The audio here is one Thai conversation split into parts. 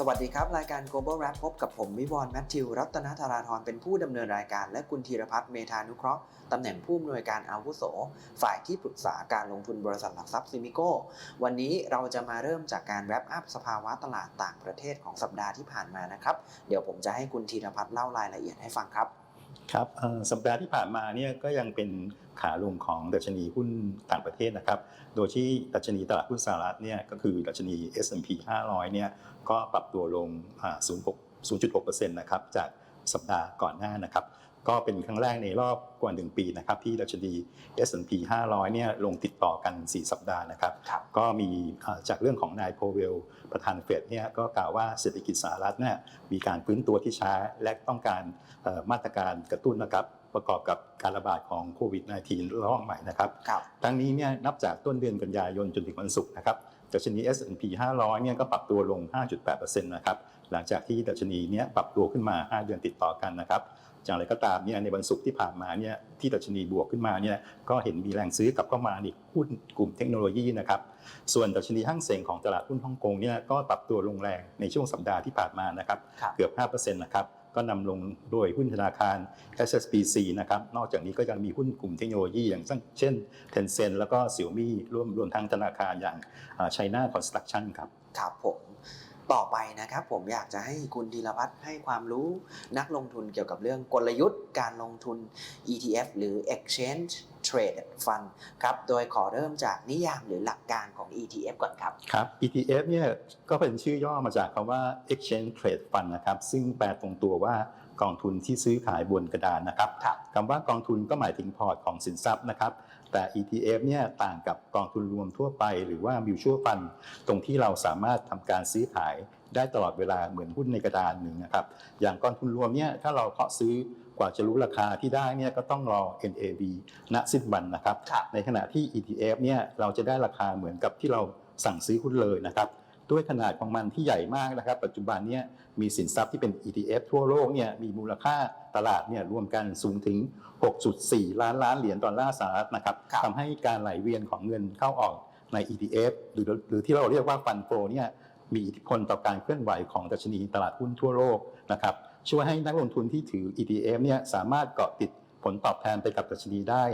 สวัสดีครับ รายการ Global Wrap พบกับผมวิวรณ์แมทธิว รัตนธาราธรเป็นผู้ดำเนินรายการ และคุณธีรพัฒน์เมธานุเคราะห์ตำแหน่งผู้อำนวยการอาวุโส ฝ่ายที่ปรึกษาการลงทุนบริษัทหลักทรัพย์ซิมิโก้ วันนี้เราจะมาเริ่มจากการแรปอัพสภาวะตลาดต่างประเทศของสัปดาห์ที่ผ่านมานะครับ เดี๋ยวผมจะให้คุณธีรพัฒน์เล่ารายละเอียดให้ฟังครับ ครับสัปดาห์ที่ผ่านมาเนี่ยก็ยังเป็นขาลงของดัชนีหุ้นต่างประเทศนะครับ โดยที่ดัชนีตลาดหุ้นสหรัฐเนี่ยก็คือดัชนี S&P 500 เนี่ยก็ปรับตัวลงอ่า0.6 0.6%นะครับจากสัปดาห์ก่อนหน้านะครับ ก็เป็นครั้งแรกในรอบกว่า 1 ปีนะครับที่ดัชนี S&P 500เนี่ยลงติดต่อกัน 4 สัปดาห์นะครับครับก็มีอ่าจากเรื่องของนายโพเวลประธานเฟดเนี่ยก็กล่าวว่าเศรษฐกิจสหรัฐเนี่ยมีการฟื้นตัวที่ช้าและต้องการเอ่อมาตรการกระตุ้นนะครับประกอบกับการระบาดของโควิด -19 ระลอกใหม่นะครับครับทั้งนี้เนี่ยนับจากต้นเดือนกันยายนจนถึงวันศุกร์นะครับดัชนี S&P 500เนี่ยก็ปรับตัวลง 5.8%นะครับ หลังจากที่ดัชนีเนี่ยปรับตัวขึ้นมา 5 เดือนติดต่อกันนะครับ อย่างไรก็ตามเนี่ยในวันศุกร์ที่ผ่านมาเนี่ยที่ดัชนีบวกขึ้นมาเนี่ยก็เห็นมีแรงซื้อกลับเข้ามาในหุ้นกลุ่มเทคโนโลยีนะครับส่วนดัชนีห้างเส็งของตลาดหุ้นฮ่องกงเนี่ยก็ปรับตัวลงแรงในช่วงสัปดาห์ที่ผ่านมานะครับครับเกือบ5%นะครับก็นำลงโดยหุ้นธนาคาร SSBC นะครับ นอกจากนี้ก็ยังมีหุ้นกลุ่มเทคโนโลยีอย่างเช่น Tencent แล้วก็ Xiaomi รวมรวมทั้งธนาคารอย่างอ่า China Construction ครับ ครับผม ต่อไปนะครับผมอยากจะให้คุณธีรพัฒน์ให้ความรู้นักลงทุนเกี่ยวกับเรื่องกลยุทธ์การลงทุน ETF หรือ Exchange Traded Fund ครับ โดยขอเริ่มจากนิยามหรือหลักการของ ETF ก่อนครับ ครับ ETF เนี่ยก็เป็นชื่อย่อมาจากคำว่า Exchange Trade Fund นะครับ ซึ่งแปลตรงตัวว่ากองทุนที่ซื้อขายบนกระดานนะครับครับคำว่ากองทุนก็หมายถึงพอร์ตของสินทรัพย์นะครับ แต่ ETF เนี่ยต่างกับกองทุนรวมทั่วไป หรือว่า mutual fund ตรงที่เราสามารถทำการซื้อขายได้ตลอดเวลาเหมือนหุ้นในกระดานหนึ่งนะครับ อย่างกองทุนรวมเนี่ยถ้าเราเคาะซื้อกว่าจะรู้ราคาที่ได้เนี่ยก็ต้องรอ NAV ณสิ้นวันนะครับครับในขณะที่ ETF เนี่ยเราจะได้ราคาเหมือนกับที่เราสั่งซื้อหุ้นเลยนะครับ ด้วยขนาดของมันที่ใหญ่มากนะครับ ปัจจุบันเนี่ยมีสินทรัพย์ที่เป็น ETF ทั่วโลกเนี่ยมีมูลค่าตลาดเนี่ยรวมกันสูงถึง 6.4 ล้านล้านเหรียญดอลลาร์สหรัฐนะครับครับทำให้การไหลเวียนของเงินเข้าออกใน ETF หรือหรือที่เราเรียกว่าฟันโฟเนี่ยมีอิทธิพลต่อการเคลื่อนไหวของดัชนีตลาดหุ้นทั่วโลกนะครับช่วยให้นักลงทุนที่ถือ ETF เนี่ยสามารถเกาะติดผ ลตอบแทนไปกับดัชนีได้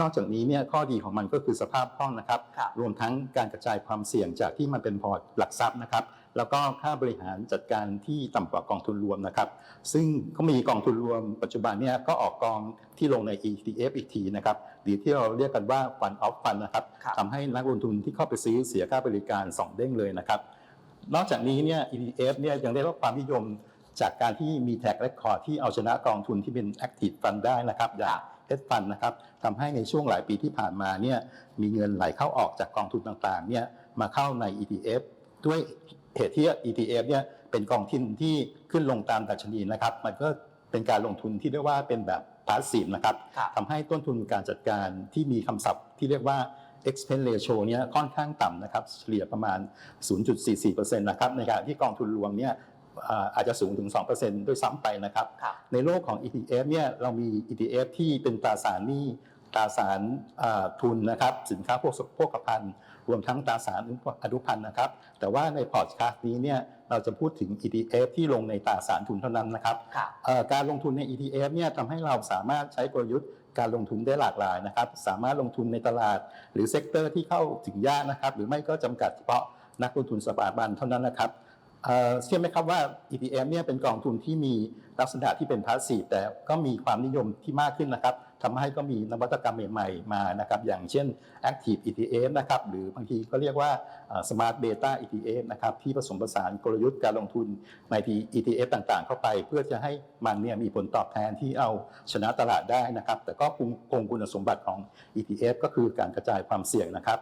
นอกจากนี้เนี่ยข้อดีของมันก็คือสภาพคล่องนะครับครับ รวมทั้งการกระจายความเสี่ยงจากที่มันเป็นพอร์ตหลักทรัพย์นะครับ แล้วก็ค่าบริหารจัดการที่ต่ำกว่ากองทุนรวมนะครับ ซึ่งก็มีกองทุนรวมปัจจุบันเนี่ยก็ออกกองที่ลงใน ETF อีกทีนะครับหรือที่เราเรียกกันว่า Fund of Fund นะครับครับทำให้นักลงทุนที่เข้าไปซื้อเสียค่าบริการ 2 เด้งเลยนะครับ นอกจากนี้เนี่ย ETF เนี่ยยังได้รับความนิยม จากการที่มีแท็กเรคคอร์ดที่เอาชนะกองทุนที่เป็น Active Fund ได้นะครับอย่าง Hedge Fund นะครับทำให้ในช่วงหลายปีที่ผ่านมาเนี่ยมีเงินไหลเข้าออกจากกองทุนต่างๆเนี่ยมาเข้าใน ETF ด้วยเหตุที่ ETF เนี่ยเป็นกองทุนที่ขึ้นลงตามดัชนีนะครับ มันก็เป็นการลงทุนที่เรียกว่าเป็นแบบ passive นะครับครับทำให้ต้นทุนการจัดการที่มีคำศัพท์ที่เรียกว่า expense ratio เนี่ยค่อนข้างต่ำนะครับเฉลี่ยประมาณ 0.44%นะครับในขณะที่กองทุนรวมเนี่ย อ่าอาจจะสูงถึง 2%ด้วยซ้ำไปนะครับครับ ในโลกของ ETF เนี่ยเรามี ETF ที่เป็นตราสารหนี้ตราสารอ่าทุนนะครับ สินค้าพวกโภคภัณฑ์รวมทั้งตราสารอนุพันธ์นะครับ แต่ว่าในพอร์ตคาสต์นี้เนี่ยเราจะพูดถึง ETF ที่ลงในตราสารทุนเท่านั้นนะครับครับเอ่อการลงทุนใน ETF เนี่ยทำให้เราสามารถใช้กลยุทธ์การลงทุนได้หลากหลายนะครับ สามารถลงทุนในตลาด หรือเซกเตอร์ที่เข้าถึงยากนะครับ หรือไม่ก็จำกัดเฉพาะนักลงทุนสถาบันเท่านั้นนะครับ เชื่อไหมครับว่า ETF เนี่ยเป็นกองทุนที่มีลักษณะที่เป็นพาสซีฟแต่ก็มีความนิยมที่มากขึ้นนะครับทำให้ก็มีนวัตกรรมใหม่ๆมานะครับอย่างเช่น Active ETF นะครับหรือบางทีก็เรียกว่า Smart Beta ETF นะครับที่ผสมผสานกลยุทธ์การลงทุนใน ETF ต่างๆ เข้าไป เพื่อจะให้มันเนี่ยมีผลตอบแทนที่เอาชนะตลาดได้นะครับแต่ก็คงคงคุณสมบัติของ ETF ก็คือการกระจายความเสี่ยงนะครับ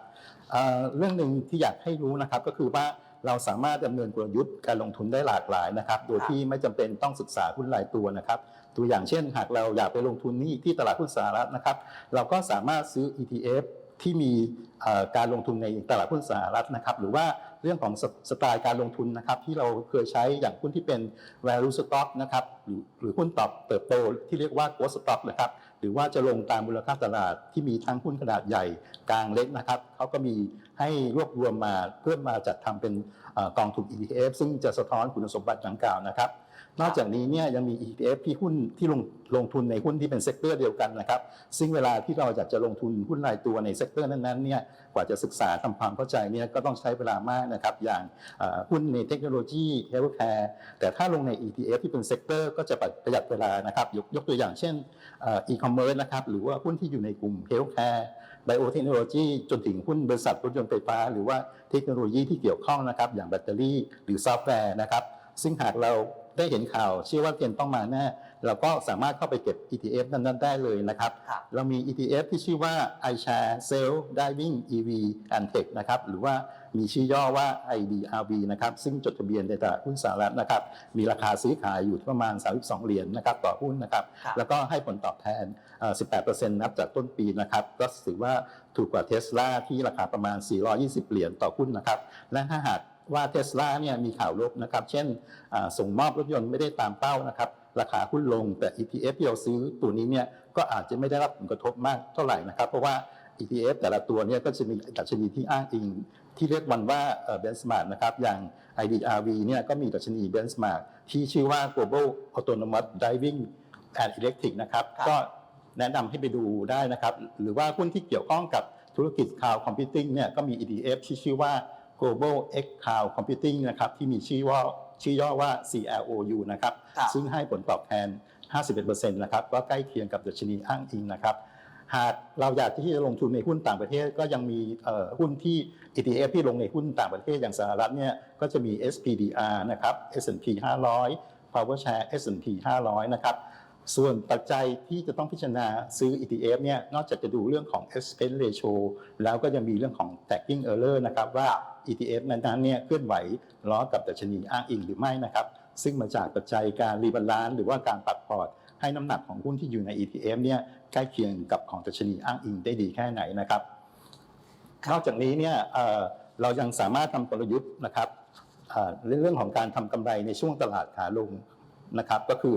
เรื่องหนึ่งที่อยากให้รู้นะครับก็คือว่า เราสามารถดำเนินกลยุทธ์การลงทุนได้หลากหลายนะครับ โดยที่ไม่จำเป็นต้องศึกษาหุ้นรายตัวนะครับ ตัวอย่างเช่น หากเราอยากไปลงทุนนี่ที่ตลาดหุ้นสหรัฐนะครับ เราก็สามารถซื้อ ETF ที่มีเอ่อการลงทุนในตลาดหุ้นสหรัฐนะครับหรือว่าเรื่องของสสไตล์การลงทุนนะครับที่เราเคยใช้อย่างหุ้นที่เป็น value stock นะครับหรือหรือหุ้นตอบเติบโตที่เรียกว่า growth stock นะครับห รือว่าจะลงตามมูลค่าตลาดที่มีทั้งหุ้นขนาดใหญ่กลางเล็กนะครับเขาก็มีให้รวบรวมมาเพื่อมาจัดทำเป็นกองทุน ETF ซึ่งจะสะท้อนคุณสมบัติดังกล่าวนะครับ นอกจากนี้เนี่ยยังมี ETF ที่หุ้นที่ลงลงทุนในหุ้นที่เป็นเซกเตอร์เดียวกันนะครับ ซึ่งเวลาที่เราอยากจะลงทุนหุ้นรายตัวในเซกเตอร์นั้นๆเนี่ยกว่าจะศึกษาทำความเข้าใจเนี่ยก็ต้องใช้เวลามากนะครับ อย่างหุ้นในเทคโนโลยีเฮลท์แคร์แต่ถ้าลงใน ETF ที่เป็นเซกเตอร์ก็จะประหยัดเวลานะครับ ยกยกตัวอย่างเช่นอีคอมเมิร์ซนะครับหรือว่าหุ้นที่อยู่ในกลุ่มเฮลท์แคร์ไบโอเทคโนโลยีจนถึงหุ้นบริษัทรถยนต์ไฟฟ้า หรือว่าเทคโนโลยีที่เกี่ยวข้องนะครับ อย่างแบตเตอรี่หรือซอฟต์แวร์นะครับ ซึ่งหากเรา ได้เห็นข่าวเชื่อว่าเทรนด์ต้องมาแน่เราก็สามารถเข้าไปเก็บ ETF นั้นๆได้เลยนะครับครับเรามี ETF ที่ชื่อว่า iShare Sell Diving EV and Tech นะครับหรือว่ามีชื่อย่อว่า IDRV นะครับซึ่งจดทะเบียนในตลาดหุ้นสหรัฐนะครับมีราคาซื้อขายอยู่ที่ประมาณ 32 เหรียญนะครับต่อหุ้นนะครับครับแล้วก็ให้ผลตอบแทนเอ่อ18%นับจากต้นปีนะครับก็ถือว่าถูกกว่าเทสลาที่ราคาประมาณ 420 เหรียญต่อหุ้นนะครับและถ้าหาก ว่าเทสลาเนี่ยมีข่าวลบนะครับ เช่นอ่าส่งมอบรถยนต์ไม่ได้ตามเป้านะครับ ราคาหุ้นลงแต่ ETF ที่เราซื้อตัวนี้เนี่ยก็อาจจะไม่ได้รับผลกระทบมากเท่าไหร่นะครับ เพราะว่า ETF แต่ละตัวเนี่ยก็จะมีดัชนีที่อ้างอิง ที่เรียกมันว่าเบนช์มาร์กนะครับ อย่าง IDRV เนี่ยก็มีดัชนีเบนช์มาร์กที่ชื่อว่า Global Autonomous Driving and Electric นะครับครับก็แนะนำให้ไปดูได้นะครับ หรือว่าหุ้นที่เกี่ยวข้องกับธุรกิจ Cloud Computing เนี่ยก็มี ETF ที่ชื่อว่า Global X Cloud Computing นะครับที่มีชื่อว่าชื่อย่อว่า CLOU นะครับครับ ซึ่งให้ผลตอบแทน 51%นะครับก็ใกล้เคียงกับดัชนีอ้างอิงนะครับหากเราอยากที่จะลงทุนในหุ้นต่างประเทศก็ยังมีเอ่อหุ้นที่ ETF ที่ลงในหุ้นต่างประเทศอย่างสหรัฐเนี่ยก็จะมี SPDR นะครับ S&P 500 PowerShare S&P 500 นะครับ ส่วนปัจจัยที่จะต้องพิจารณาซื้อ ETF เนี่ยนอกจากจะดูเรื่องของ expense ratio แล้วก็ยังมีเรื่องของ tracking error นะครับว่า ETF นั้นๆเนี่ยเคลื่อนไหวล้อกับดัชนีอ้างอิงหรือไม่นะครับซึ่งมาจากปัจจัยการรีบาลานซ์หรือว่าการปรับพอร์ตให้น้ำหนักของหุ้นที่อยู่ใน ETF เนี่ยใกล้เคียงกับของดัชนีอ้างอิงได้ดีแค่ไหนนะครับนอกจากนี้เนี่ยเอ่อเรายังสามารถทำกลยุทธ์นะครับเอ่อในเรื่องของการทำกำไรในช่วงตลาดขาลงนะครับก็คือ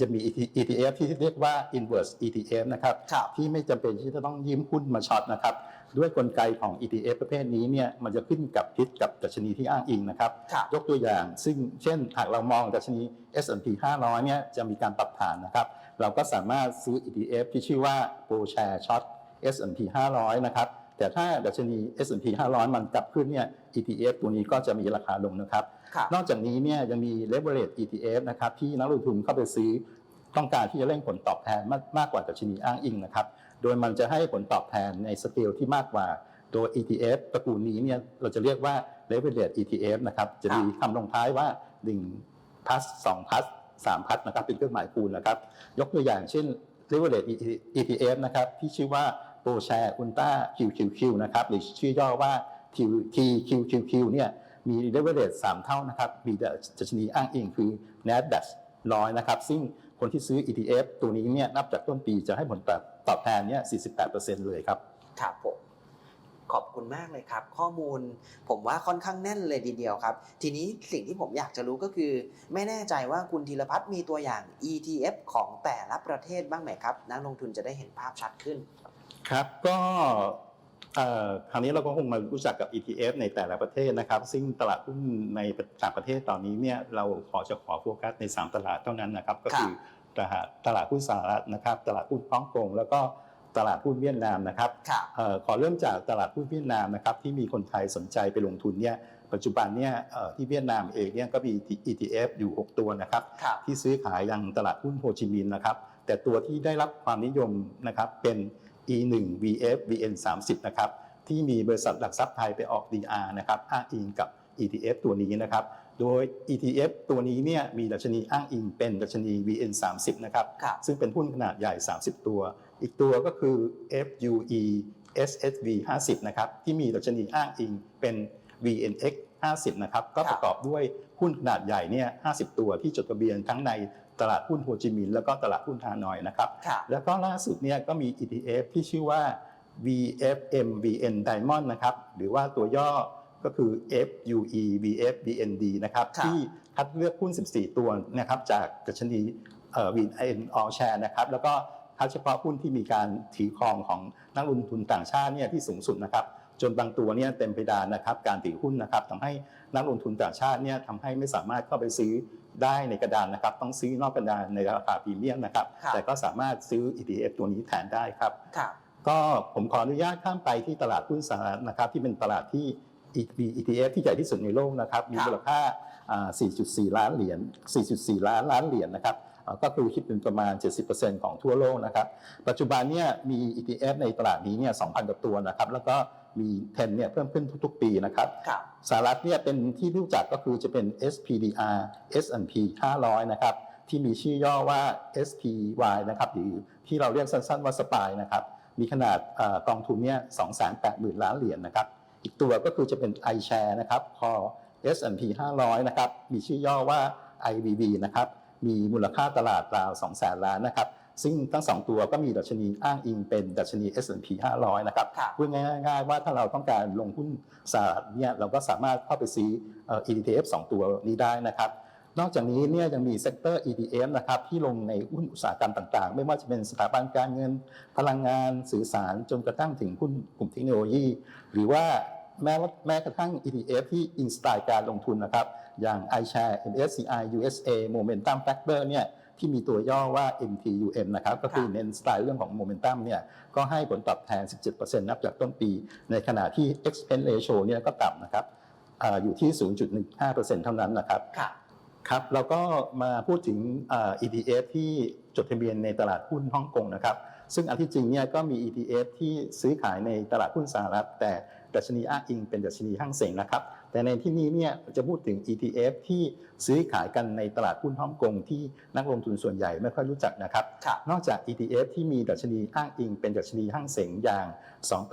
จะมี ETF ที่เรียกว่า inverse ETF นะครับครับที่ไม่จำเป็นที่จะต้องยืมหุ้นมาช็อตนะครับด้วยกลไกของ ETF ประเภทนี้เนี่ยมันจะขึ้นกับทิศกับดัชนีที่อ้างอิงนะครับครับยกตัวอย่าง ซึ่งเช่นหากเรามองดัชนี S&P 500เนี่ยจะมีการปรับฐานนะครับ เราก็สามารถซื้อ ETF ที่ชื่อว่า Pro Share Short S&P 500นะครับ แต่ถ้าดัชนี S&P 500 มันกลับขึ้นเนี่ย ETF ตัวนี้ก็จะมีราคาลงนะครับครับ นอกจากนี้เนี่ยยังมี leverage ETF นะครับที่นักลงทุนเข้าไปซื้อต้องการที่จะเร่งผลตอบแทนมากมากกว่าดัชนีอ้างอิงนะครับ โดยมันจะให้ผลตอบแทนในสเกลที่มากกว่าโดย ETF ตระกูลนี้เนี่ยเราจะเรียกว่า leverage ETF นะครับ จะมีคำลงท้ายว่า1 plus 2 plus 3 plus นะครับ เป็นเครื่องหมายคูณนะครับ ยกตัวอย่างเช่น leverage ETF นะครับที่ชื่อว่า Pro Share Ultra QQQ นะครับหรือชื่อย่อว่า TQQQ เนี่ยมี leverage 3เท่านะครับ มีดัชนีอ้างอิงคือ NASDAQ ร้อยนะครับ ซึ่งคนที่ซื้อ ETF ตัวนี้เนี่ยนับจากต้นปีจะให้ผลตอบแทนเนี่ย 48%เลยครับ ครับผม ขอบคุณมากเลยครับ ข้อมูลผมว่าค่อนข้างแน่นเลยทีเดียวครับ ทีนี้สิ่งที่ผมอยากจะรู้ก็คือ ไม่แน่ใจว่าคุณธีรพัฒน์มีตัวอย่าง ETF ของแต่ละประเทศบ้างไหมครับ นักลงทุนจะได้เห็นภาพชัดขึ้น ครับก็เอ่อคราวนี้เราก็คงมารู้จักกับ ETF ในแต่ละประเทศนะครับ ซึ่งตลาดหุ้นในต่างประเทศตอนนี้เนี่ยเราขอจะขอโฟกัสใน 3 ตลาดเท่านั้นนะครับ ก็คือตลาดตลาดหุ้นสหรัฐนะครับ ตลาดหุ้นฮ่องกงแล้วก็ตลาดหุ้นเวียดนามนะครับครับเอ่อขอเริ่มจากตลาดหุ้นเวียดนามนะครับที่มีคนไทยสนใจไปลงทุนเนี่ยปัจจุบันเนี่ยเอ่อที่เวียดนามเองเนี่ยก็มี ETF อยู่ 6 ตัวนะครับครับ ที่ซื้อขายยังตลาดหุ้นโฮจิมินห์นะครับ แต่ตัวที่ได้รับความนิยมนะครับเป็น E1 VF VN 30นะครับที่มีบริษัทหลักทรัพย์ไทยไปออก DR นะครับอ้างอิงกับ ETF ตัวนี้นะครับโดย ETF ตัวนี้เนี่ยมีดัชนีอ้างอิงเป็นดัชนี VN 30นะครับครับซึ่งเป็นหุ้นขนาดใหญ่ 30 ตัว อีกตัวก็คือ FUE SSV 50นะครับที่มีดัชนีอ้างอิงเป็น VNX 50นะครับก็ประกอบด้วยหุ้นขนาดใหญ่เนี่ย50 ตัวที่จดทะเบียนทั้งใน ตลาดหุ้นโฮจิมินห์แล้วก็ตลาดหุ้นฮานอยนะครับครับแล้วก็ล่าสุดเนี่ยก็มี ETF ที่ชื่อว่า VFM VN Diamond นะครับหรือว่าตัวย่อก็คือ FUE VF VND นะครับครับที่คัดเลือกหุ้น 14 ตัวนะครับจากดัชนีเอ่อ VN All Share นะครับแล้วก็ถ้าเฉพาะหุ้นที่มีการถือครองของนักลงทุนต่างชาติเนี่ยที่สูงสุดนะครับจนบางตัวเนี่ยเต็มเพดานนะครับการถือหุ้นนะครับทำให้นักลงทุนต่างชาติเนี่ยทำให้ไม่สามารถเข้าไปซื้อ ได้ในกระดานนะครับ ต้องซื้อนอกกระดานในราคาพรีเมียมนะครับ ครับ แต่ก็สามารถซื้อ ETF ตัวนี้แทนได้ครับ ครับ ก็ผมขออนุญาตข้ามไปที่ตลาดหุ้นสหรัฐนะครับ ที่เป็นตลาดที่มี ETF ที่ใหญ่ที่สุดในโลกนะครับ มีครับมูลค่าอ่า4.4 ล้านเหรียญ 4.4 ล้านล้านเหรียญนะครับอ่าก็คือคิดเป็นประมาณ 70%ของทั่วโลกนะครับ ปัจจุบันเนี่ยมี ETF ในตลาดนี้เนี่ย2,000กว่าตัวนะครับ แล้วก็ มีเทรนเนี่ยเพิ่มขึ้นทุกๆ ปีนะครับครับสหรัฐเนี่ยเป็นที่รู้จักก็คือจะเป็น SPDR S&P 500 นะครับที่มีชื่อย่อว่า SPY นะครับหรือที่เราเรียกสั้นๆว่า SPY นะครับมีขนาดเอ่อกองทุนเนี่ย280,000 ล้านเหรียญนะครับ อีกตัวก็คือจะเป็น iShare นะครับคอ S&P 500 นะครับ มีชื่อย่อว่า IVV นะครับ มีมูลค่าตลาดราว200,000ล้านนะครับ ซึ่งทั้งสองตัวก็มีดัชนีอ้างอิงเป็นดัชนี S&P 500 นะครับครับพูดง่ายๆว่าถ้าเราต้องการลงหุ้นสหรัฐเนี่ยเราก็สามารถเข้าไปซื้อเอ่อ ETF 2 ตัวนี้ได้นะครับนอกจากนี้เนี่ยยังมีเซกเตอร์ ETF นะครับที่ลงในหุ้นอุตสาหกรรมต่างๆ ไม่ว่าจะเป็นสถาบันการเงิน พลังงานสื่อสารจนกระทั่งถึงหุ้นกลุ่มเทคโนโลยี หรือว่าแม้ว่าแม้กระทั่ง ETF ที่อินสไตล์การลงทุนนะครับ อย่าง iShare MSCI USA Momentum Factor เนี่ย ที่มีตัวย่อว่า MTUM นะครับก็คือเน้นสไตล์เรื่องของ Momentum เนี่ยก็ให้ผลตอบแทน 17%นับจากต้นปี ในขณะที่ expense ratio เนี่ยก็ต่ำนะครับอาอยู่ที่ 0.15%เท่านั้นนะครับครับครับแล้วก็มาพูดถึงเอ่อ ETF ที่จดทะเบียนในตลาดหุ้นฮ่องกงนะครับ ซึ่งอันที่จริงเนี่ยก็มี ETF ที่ซื้อขายในตลาดหุ้นสหรัฐ แต่ดัชนีอ้างอิงเป็นดัชนีห้างเส็งนะครับ แต่ในที่นี้เนี่ยจะพูดถึง ETF ที่ซื้อขายกันในตลาดหุ้นฮ่องกงที่นักลงทุนส่วนใหญ่ไม่ค่อยรู้จักนะครับครับ นอกจาก ETF ที่มีดัชนีอ้างอิงเป็นดัชนีห้างเสงอย่าง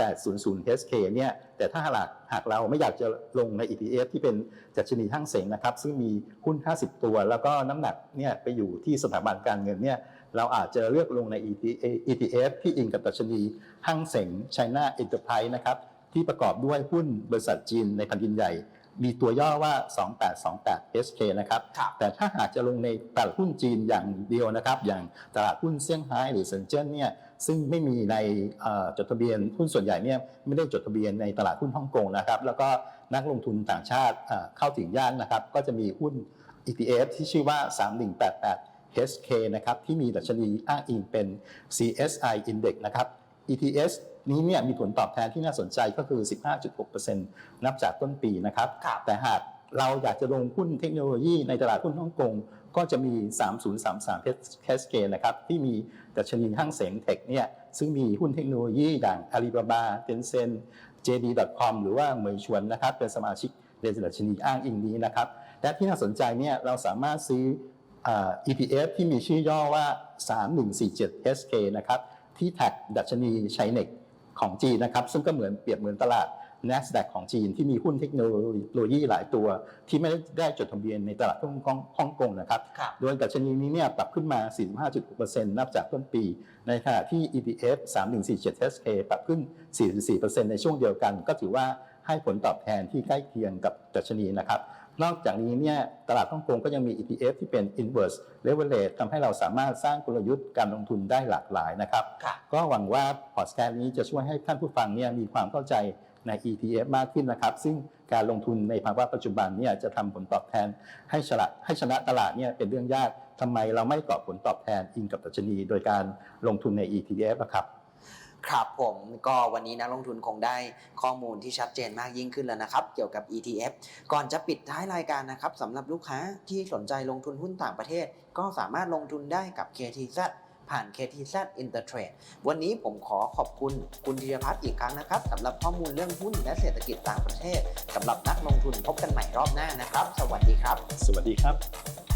2800 HK เนี่ยแต่ถ้าหากหากเราไม่อยากจะลงใน ETF ที่เป็นดัชนีห้างเสงนะครับ ซึ่งมีหุ้น 50 ตัว แล้วก็น้ำหนักเนี่ยไปอยู่ที่สถาบันการเงินเนี่ยเราอาจจะเลือกลงใน ETF ที่อิงกับดัชนีห้างเสง China Enterprise นะครับ ที่ประกอบด้วยหุ้นบริษัทจีนในแผ่นดินใหญ่ มีตัวย่อว่า 2828 HK นะครับครับแต่ถ้าหากจะลงในตลาดหุ้นจีนอย่างเดียวนะครับ อย่างตลาดหุ้นเซี่ยงไฮ้หรือเซินเจิ้นเนี่ยซึ่งไม่มีในเอ่อจดทะเบียนหุ้นส่วนใหญ่เนี่ยไม่ได้จดทะเบียนในตลาดหุ้นฮ่องกงนะครับ แล้วก็นักลงทุนต่างชาติเอ่อเข้าถึงยากนะครับ ก็จะมีหุ้น ETF ที่ชื่อว่า 3188 HK นะครับที่มีดัชนีอ้างอิงเป็น CSI Index นะครับ ETS นี้เนี่ยมีผลตอบแทนที่น่าสนใจก็คือ 15.6%นับจากต้นปีนะครับครับ แต่หากเราอยากจะลงหุ้นเทคโนโลยีในตลาดหุ้นฮ่องกงก็จะมี 3033 HK นะครับที่มีดัชนีห้างเสงเทคเนี่ยซึ่งมีหุ้นเทคโนโลยีอย่าง Alibaba Tencent JD.com หรือว่าเหมยชวนนะครับเป็นสมาชิกในดัชนีอ้างอิงนี้นะครับ และที่น่าสนใจเนี่ยเราสามารถซื้ออ่า ETF ที่มีชื่อย่อว่า 3147 HK นะครับที่แท็กดัชนีไชเน็ก ของจีนนะครับ ซึ่งก็เหมือนเปรียบเหมือนตลาด NASDAQ ของจีนที่มีหุ้นเทคโนโลยีหลายตัว ที่ไม่ได้จดทะเบียนในตลาดหุ้นฮ่องกงนะครับครับ โดยดัชนีนี้เนี่ยปรับขึ้นมา 45.6%นับจากต้นปี ในขณะที่ ETF 3147 SK ปรับขึ้น 44%ในช่วงเดียวกัน ก็ถือว่าให้ผลตอบแทนที่ใกล้เคียงกับดัชนีนะครับ นอกจากนี้เนี่ยตลาดฮ่องกงก็ยังมี ETF ที่เป็น inverse leverage ทำให้เราสามารถสร้างกลยุทธ์การลงทุนได้หลากหลายนะครับครับ ก็หวังว่าพอดแคสต์นี้จะช่วยให้ท่านผู้ฟังเนี่ยมีความเข้าใจใน ETF มากขึ้นนะครับ ซึ่งการลงทุนในภาวะปัจจุบันเนี่ยจะทำผลตอบแทนให้ชนะให้ชนะตลาดเนี่ยเป็นเรื่องยากทำไมเราไม่ก่อผลตอบแทนอิงกับดัชนี โดยการลงทุนใน ETF นะครับ ครับผมก็วันนี้นักลงทุนคงได้ข้อมูลที่ชัดเจนมากยิ่งขึ้นแล้วนะครับ เกี่ยวกับ ETF ก่อนจะปิดท้ายรายการนะครับสำหรับลูกค้าที่สนใจลงทุนหุ้นต่างประเทศ ก็สามารถลงทุนได้กับ KTZ ผ่าน KTZ Intertrade วันนี้ผมขอขอบคุณคุณธีรพัฒน์อีกครั้งนะครับสำหรับข้อมูลเรื่องหุ้นและเศรษฐกิจต่างประเทศสำหรับนักลงทุนพบกันใหม่รอบหน้านะครับ สวัสดีครับ สวัสดีครับ